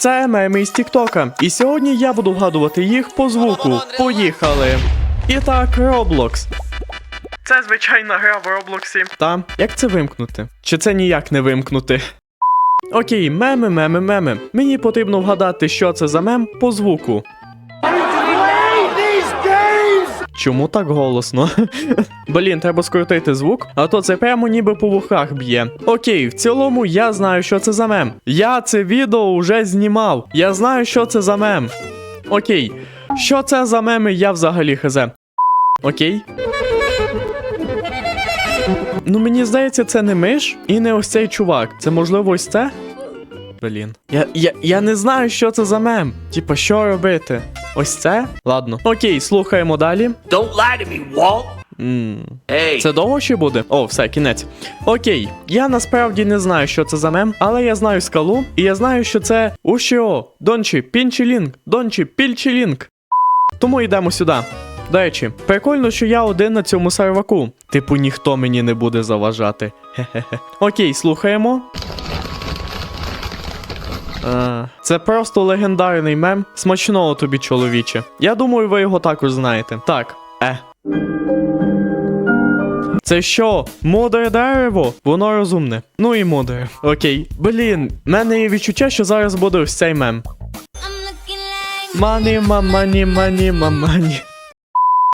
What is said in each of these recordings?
Це меми з Тіктока. І сьогодні я буду вгадувати їх по звуку. Поїхали. І так, Roblox. Це звичайна гра в Роблоксі. Та як це вимкнути? Чи це ніяк не вимкнути? Окей, меми, меми, меми. Мені потрібно вгадати, що це за мем по звуку. Чому так голосно? Блін, треба скрутити звук, а то це прямо ніби по вухах б'є. Окей, в цілому я знаю, що це за мем. Я це відео вже знімав. Я знаю, що це за мем. Окей, що це за меми, я взагалі хз. Окей. Ну мені здається, це не миш і не ось цей чувак. Це можливо ось це? Блін. Я, я, я не знаю, що це за мем. Типа, що робити? Ось це? Ладно. Окей, слухаємо далі. Don't lie to me, Walt. Hey, Це довго ще буде? О, все, кінець. Окей, я насправді не знаю, що це за мем, але я знаю скалу, і я знаю, що це Ушіо, Дончі, Пінчілінг, Дончі, Пільчілінг. Тому йдемо сюди. До речі, прикольно, що я один на цьому серваку. Типу, ніхто мені не буде заважати. Хе-хе-хе. Окей, слухаємо. А, це просто легендарний мем. Смачного тобі, чоловіче. Я думаю, ви його також знаєте. Так, е. Це що? Мудре дерево? Воно розумне. Ну і мудре. Окей. Блін, мене є відчуття, що зараз буде ось цей мем. Мані, мамані, мані, мамані.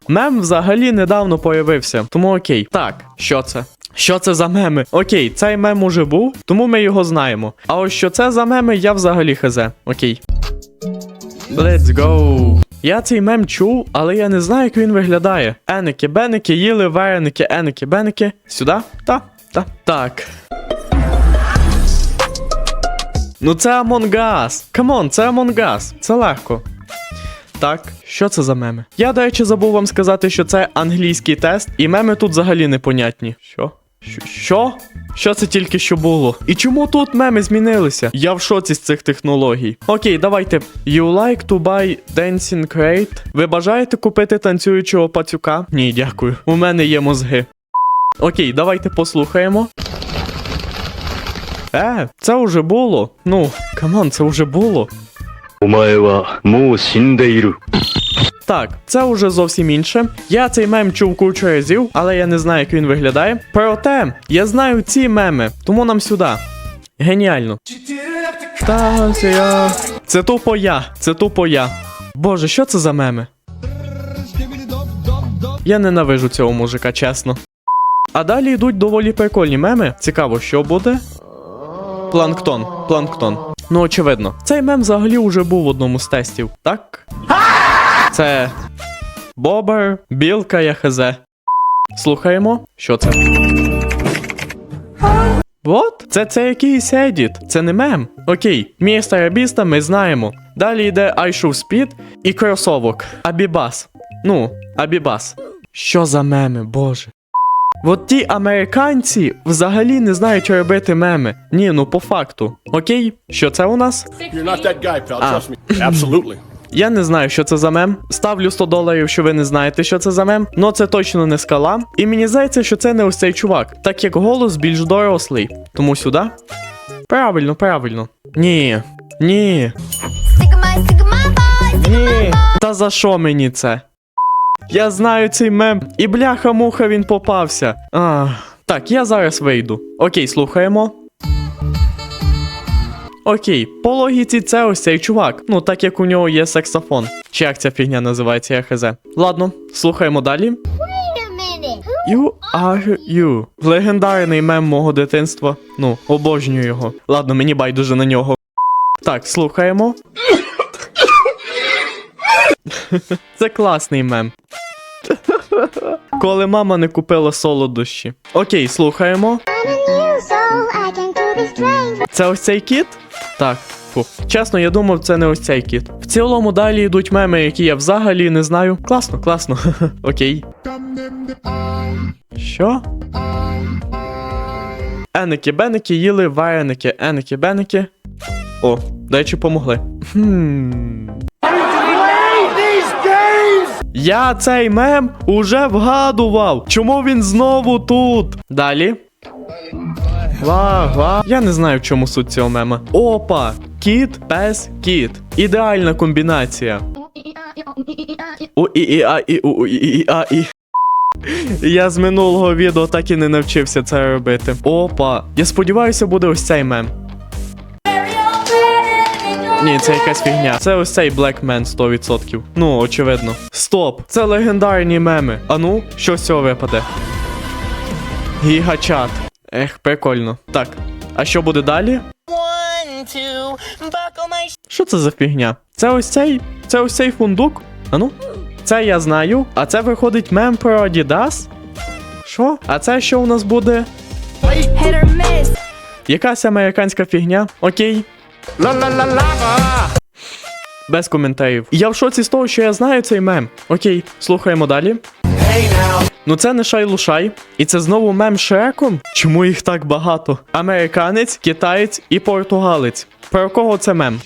Мем взагалі недавно появився, тому окей. Так, що це? Що це за меми? Окей, цей мем уже був, тому ми його знаємо. А ось що це за меми, я взагалі хз. Окей. Let's go. Я цей мем чув, але я не знаю, як він виглядає. Еники, беники, їли вареники, еники, беники. Сюди? Та, та. Так. Ну це Among Us. Камон, це Among Us. Це легко. Так, що це за меми? Я, до речі, забув вам сказати, що це англійський тест, і меми тут взагалі непонятні. Що? Що? Що? Що це тільки що було? І чому тут меми змінилися? Я в шоці з цих технологій. Окей, давайте. You like to buy dancing crate? Ви бажаєте купити танцюючого пацюка? Ні, дякую. У мене є мозги. Окей, давайте послухаємо. Е, це вже було. Ну, камон, це вже було. お前はもう死んでいる。 Так, це уже зовсім інше. Я цей мем чув кучу разів, але я не знаю, як він виглядає. Проте, я знаю ці меми, тому нам сюди. Геніально. Станція. Це тупо я. Це тупо я. Боже, що це за меми? Я ненавижу цього мужика, чесно. А далі йдуть доволі прикольні меми. Цікаво, що буде. Планктон. Планктон. Ну, очевидно, цей мем взагалі уже був в одному з тестів, так? Це Бобер, білка, я хз. Слухаємо, що це? Вот, це це якийсь едіт, це не мем. Окей, містер Біста ми знаємо. Далі йде Show Speed і кросовок. Абібас. Ну, Абібас. Що за меми, боже. От ті американці взагалі не знають, робити меми. Ні, ну по факту. Окей, що це у нас? You're not that guy, pal. Trust me. Absolutely. Я не знаю, що це за мем. Ставлю 100 доларів, що ви не знаєте, що це за мем. Но це точно не скала. І мені здається, що це не ось цей чувак, так як голос більш дорослий. Тому сюди. Правильно, правильно. Ні. Ні. Ні. Та за що мені це? Я знаю цей мем. І бляха-муха він попався. А, так, я зараз вийду. Окей, слухаємо. Окей, по логіці це ось цей чувак. Ну, так як у нього є саксофон. Чи як ця фігня називається, я хз. Ладно, слухаємо далі. You are you. Легендарний мем мого дитинства. Ну, обожнюю його. Ладно, мені байдуже на нього. Так, слухаємо. Це класний мем. Коли мама не купила солодощі. Окей, слухаємо. Це ось цей кіт? Так. Чесно, я думав, це не ось цей кіт. В цілому далі йдуть меми, які я взагалі не знаю. Класно, класно. Окей. Що? Еники, беники їли вареники, еники, беники. О, до речі, помогли. Хм. Я цей мем уже вгадував. Чому він знову тут? Далі. Ва, ва. Я не знаю, в чому суть цього мема. Опа! Кіт, пес, кіт. Ідеальна комбінація. У і і а і у і а і. Я з минулого відео так і не навчився це робити. Опа. Я сподіваюся, буде ось цей мем. Ні, це якась фігня. Це ось цей Black Man 100%. Ну, очевидно. Стоп! Це легендарні меми. А ну, що з цього випаде? Гігачат. Ех, прикольно. Так. А що буде далі? Що це за фігня? Це ось цей. Це ось цей фундук? А ну? Це я знаю. А це виходить мем про Adidas? Що? А це що у нас буде? Якась американська фігня? Окей. Без коментарів. Я в шоці з того, що я знаю цей мем. Окей, слухаємо далі. Ну це не шай-лушай. І це знову мем Шреком? Чому їх так багато? Американець, китаєць і португалець. Про кого це мем?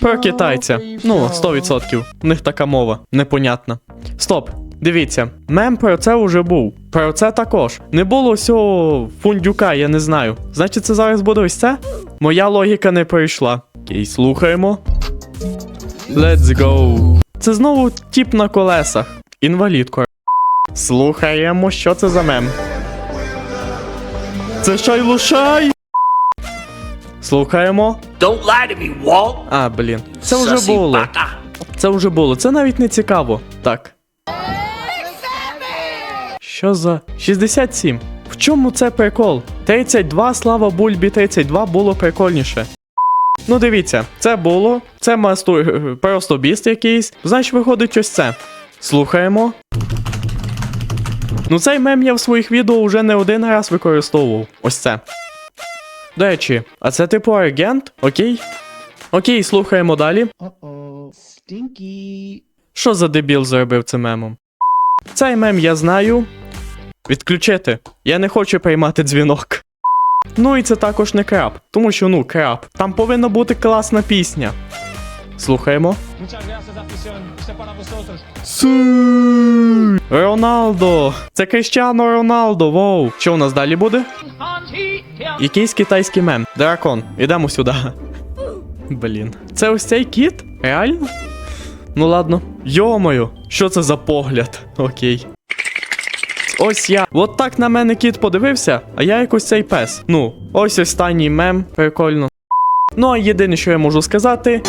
Про китайця. Ну, 100%. У них така мова. Непонятна. Стоп. Дивіться, мем про це вже був. Про це також. Не було цього фундюка, я не знаю. Значить, це зараз буде ось це? Моя логіка не пройшла. Окей, слухаємо. Let's go. Це знову тіп на колесах. Інвалід. Слухаємо, що це за мем. Це шай-лушай! Слухаємо. Don't lie to me, Walt. А, блін. Це вже було. Це вже було. Це навіть не цікаво. Так. Що за 67? В чому це прикол? 32, слава бульбі 32 було прикольніше. Ну дивіться, це було. Це масту просто біст якийсь. Значить, виходить ось це. Слухаємо. Ну цей мем я в своїх відео вже не один раз використовував. Ось це. До речі, а це типу агент? Окей? Окей, слухаємо далі. Stinky. Що за дебіл зробив цим мемом? Цей мем я знаю. Відключити. Я не хочу приймати дзвінок. Ну і це також не крап, тому що ну крап. Там повинна бути класна пісня. Слухаємо. Роналдо! Це Кріштіано Роналдо, воу. Що у нас далі буде? Якийсь китайський мем. Дракон, ідемо сюди. Блін. Це ось цей кіт? Реально? Ну ладно. Йомою, що це за погляд? Окей. Ось я. От так на мене кіт подивився, а я якось цей пес. Ну, ось останній мем, прикольно. Ну а єдине, що я можу сказати.